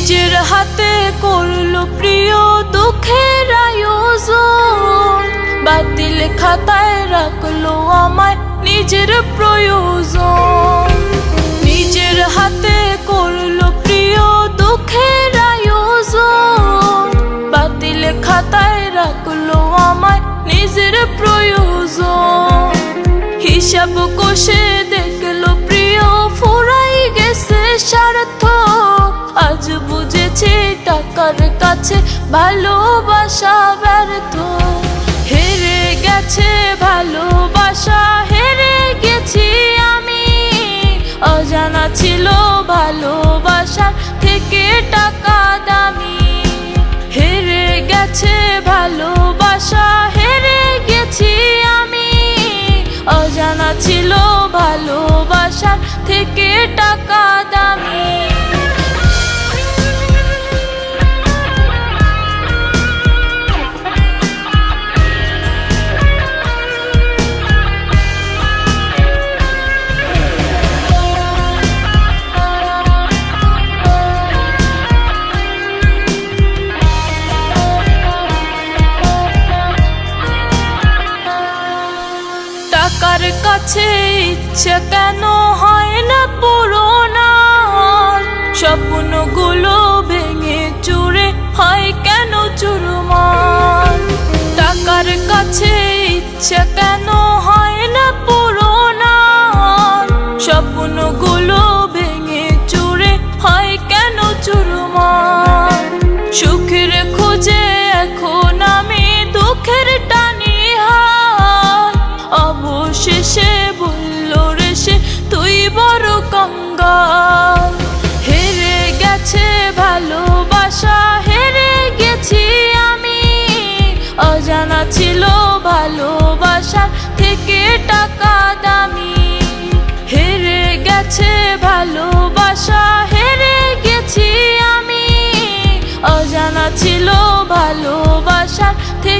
নিজের হাতে করল প্রিয় দুঃখের আয়োজন। বাতিল খাতায় রাখল আমার নিজের প্রয়োজন। নিজের হাতে করল প্রিয় দুঃখের আয়োজন। বাতিল খাতায় রাখল আমার নিজের প্রয়োজন। হিসাব কোষের কাছে ভালোবাসা ব্যর্থ। হেরে গেছে, ভালোবাসা, হেরে গেছি আমি। অজানা ছিল ভালোবাসা থেকে টাকা দামি। হেরে গেছে, ভালোবাসা, হেরে গেছি আমি। অজানা ছিল ভালোবাসা থেকে টাকা দামি। টাকার কাছে ইচ্ছে কেন হয় না পুরোনা? স্বপ্নগুলো ভেঙে চুরে হয় কেন চুরমার? টাকার কাছে ইচ্ছে কেন হয় না পুরোনা? স্বপ্নগুলো ভেঙে চুরে হয় কেন চুরমার? সুখের অবশেষে বলল রে সে, তুই বড় কঙ্গাল। হেরে গেছে ভালোবাসা, হেরে গেছি আমি। অজানা ছিল ভালোবাসা থেকে টাকা দামি। হেরে গেছে ভালোবাসা, হেরে গেছি আমি। অজানা ছিল ভালোবাসা থেকে